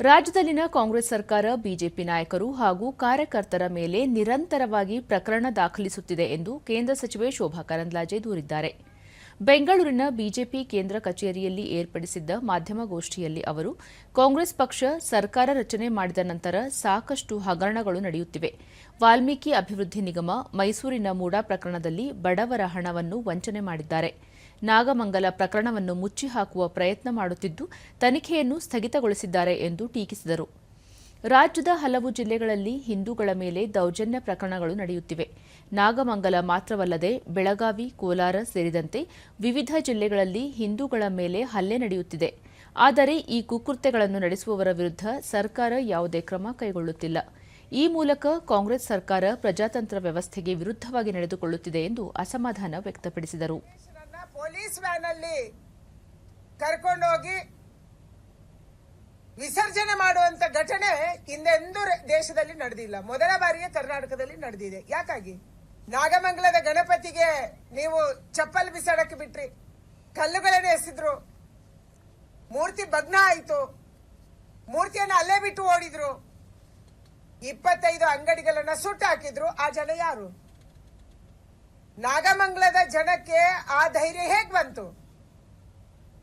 ರಾಜ್ಯದಲ್ಲಿನ ಕಾಂಗ್ರೆಸ್ ಸರ್ಕಾರ, ಬಿಜೆಪಿ ನಾಯಕರು ಹಾಗೂ ಕಾರ್ಯಕರ್ತರ ಮೇಲೆ ನಿರಂತರವಾಗಿ ಪ್ರಕರಣ ದಾಖಲಿಸುತ್ತಿದೆ ಎಂದು ಕೇಂದ್ರ ಸಚಿವೆ ಶೋಭಾ ಕರಂದ್ಲಾಜೆ ದೂರಿದ್ದಾರೆ. ಬೆಂಗಳೂರಿನ ಬಿಜೆಪಿ ಕೇಂದ್ರ ಕಚೇರಿಯಲ್ಲಿ ಏರ್ಪಡಿಸಿದ್ದ ಮಾಧ್ಯಮಗೋಷ್ಠಿಯಲ್ಲಿ ಅವರು, ಕಾಂಗ್ರೆಸ್ ಪಕ್ಷ ಸರ್ಕಾರ ರಚನೆ ಮಾಡಿದ ನಂತರ ಸಾಕಷ್ಟು ಹಗರಣಗಳು ನಡೆಯುತ್ತಿವೆ. ವಾಲ್ಮೀಕಿ ಅಭಿವೃದ್ಧಿ ನಿಗಮ ಮೈಸೂರಿನ ಮೂಡಾ ಪ್ರಕರಣದಲ್ಲಿ ಬಡವರ ಹಣವನ್ನು ವಂಚನೆ ಮಾಡಿದ್ದಾರೆ. ನಾಗಮಂಗಲ ಪ್ರಕರಣವನ್ನು ಮುಚ್ಚಿ ಹಾಕುವ ಪ್ರಯತ್ನ ಮಾಡುತ್ತಿದ್ದು, ತನಿಖೆಯನ್ನು ಸ್ಥಗಿತಗೊಳಿಸಿದ್ದಾರೆ ಎಂದು ಟೀಕಿಸಿದರು. ರಾಜ್ಯದ ಹಲವು ಜಿಲ್ಲೆಗಳಲ್ಲಿ ಹಿಂದೂಗಳ ಮೇಲೆ ದೌರ್ಜನ್ಯ ಪ್ರಕರಣಗಳು ನಡೆಯುತ್ತಿವೆ. ನಾಗಮಂಗಲ ಮಾತ್ರವಲ್ಲದೆ ಬೆಳಗಾವಿ, ಕೋಲಾರ ಸೇರಿದಂತೆ ವಿವಿಧ ಜಿಲ್ಲೆಗಳಲ್ಲಿ ಹಿಂದೂಗಳ ಮೇಲೆ ಹಲ್ಲೆ ನಡೆಯುತ್ತಿದೆ. ಆದರೆ ಈ ಕುಕೃತ್ಯಗಳನ್ನು ನಡೆಸುವವರ ವಿರುದ್ಧ ಸರ್ಕಾರ ಯಾವುದೇ ಕ್ರಮ ಕೈಗೊಳ್ಳುತ್ತಿಲ್ಲ. ಈ ಮೂಲಕ ಕಾಂಗ್ರೆಸ್ ಸರ್ಕಾರ ಪ್ರಜಾತಂತ್ರ ವ್ಯವಸ್ಥೆಗೆ ವಿರುದ್ಧವಾಗಿ ನಡೆದುಕೊಳ್ಳುತ್ತಿದೆ ಎಂದು ಅಸಮಾಧಾನ ವ್ಯಕ್ತಪಡಿಸಿದರು. ಪೊಲೀಸ್ ವ್ಯಾನಲ್ಲಿ ಕರ್ಕೊಂಡೋಗಿ ವಿಸರ್ಜನೆ ಮಾಡುವಂತ ಘಟನೆ ಹಿಂದೆಂದೂ ದೇಶದಲ್ಲಿ ನಡೆದಿಲ್ಲ. ಮೊದಲ ಬಾರಿಗೆ ಕರ್ನಾಟಕದಲ್ಲಿ ನಡೆದಿದೆ. ಯಾಕಾಗಿ? ನಾಗಮಂಗಲದ ಗಣಪತಿಗೆ ನೀವು ಚಪ್ಪಲ್ ಬಿಸಾಡಕ್ಕೆ ಬಿಟ್ರಿ. ಕಲ್ಲುಗಳನ್ನು ಎಸೆದ್ರು. ಮೂರ್ತಿ ಭಗ್ನ ಆಯಿತು. ಮೂರ್ತಿಯನ್ನ ಅಲ್ಲೇ ಬಿಟ್ಟು ಓಡಿದ್ರು. ಇಪ್ಪತ್ತೈದು ಅಂಗಡಿಗಳನ್ನ ಸುಟ್ಟು ಹಾಕಿದ್ರು. ಆ ಜನ ಯಾರು? ನಾಗಮಂಗಲದ ಜನಕ್ಕೆ ಆ ಧೈರ್ಯ ಹೇಗ್ ಬಂತು?